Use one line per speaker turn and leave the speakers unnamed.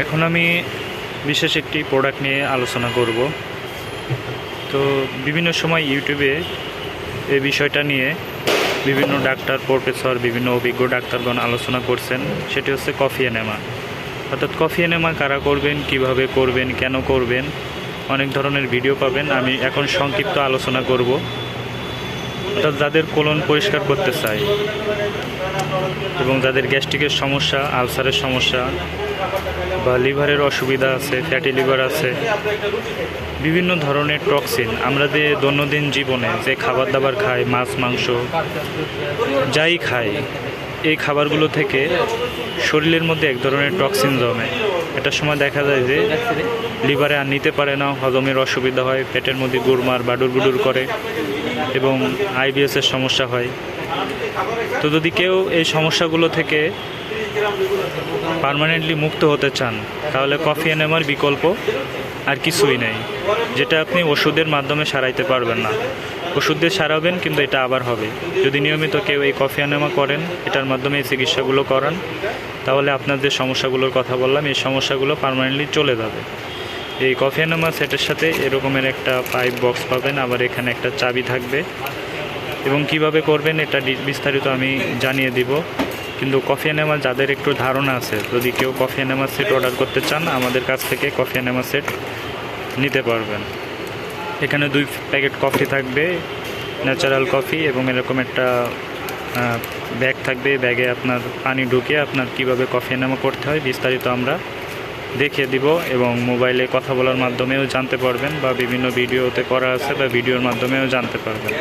এখন আমি বিশেষ একটি প্রোডাক্ট নিয়ে আলোচনা করব। তো বিভিন্ন সময় ইউটিউবে এই বিষয়টা নিয়ে বিভিন্ন ডাক্তার প্রফেসর বিভিন্ন অভিজ্ঞ ডাক্তারগণ আলোচনা করছেন। সেটি হচ্ছে কফি এনেমা অর্থাৎ কফি এনেমা কারা করবেন, কীভাবে করবেন, কেন করবেন, অনেক ধরনের ভিডিও পাবেন। আমি এখন সংক্ষিপ্ত আলোচনা করব। অর্থাৎ যাদের কোলন পরিষ্কার করতে চায় এবং যাদের গ্যাস্ট্রিকের সমস্যা আলসারের সমস্যা বা লিভারের অসুবিধা আছে, ফ্যাটি লিভার আছে, বিভিন্ন ধরনের টক্সিন। আমরা যে দৈনন্দিন জীবনে যে খাবার দাবার খাই, মাছ, মাংস, যাই খাই, এই খাবারগুলো থেকে শরীরের মধ্যে এক ধরনের টক্সিন জমে। একটা সময় দেখা যায় যে লিভারে আর নিতে পারে না, হজমের অসুবিধা হয়, পেটের মধ্যে গুড়মার বাডুর বুডুর করে এবং আইবিএসের সমস্যা হয়। তো যদি কেউ এই সমস্যাগুলো থেকে পার্মানেন্টলি মুক্ত হতে চান, তাহলে কফি এনেমার বিকল্প আর কিছুই নেই, যেটা আপনি ওষুধের মাধ্যমে সারাইতে পারবেন না। ওষুধ দিয়ে সারাবেন, কিন্তু এটা আবার হবে। যদি নিয়মিত কেউ এই কফি এনেমা করেন, এটার মাধ্যমে এই চিকিৎসাগুলো করান, তাহলে আপনার যে সমস্যাগুলোর কথা বললাম, এই সমস্যাগুলো পার্মানেন্টলি চলে যাবে। এই কফি এনেমা সেটের সাথে এরকমের একটা পাইপ বক্স পাবেন, আবার এখানে একটা চাবি থাকবে। এবং কীভাবে করবেন, এটা বিস্তারিত আমি জানিয়ে দিব। কিন্তু কফি এনেমা যাদের একটু ধারণা আছে, যদি কেউ কফি এনেমা সেট অর্ডার করতে চান, আমাদের কাছ থেকে কফি এনেমা সেট নিতে পারবেন। এখানে দুই প্যাকেট কফি থাকবে ন্যাচারাল কফি এবং এরকম একটা ব্যাগ থাকবে। ব্যাগে আপনার পানি ঢুকিয়ে আপনার কীভাবে কফি এনেমা করতে হয় বিস্তারিত আমরা দেখিয়ে দিব এবং মোবাইলে কথা বলার মাধ্যমেও জানতে পারবেন বা বিভিন্ন ভিডিওতে করা আছে বা ভিডিওর মাধ্যমেও জানতে পারবেন।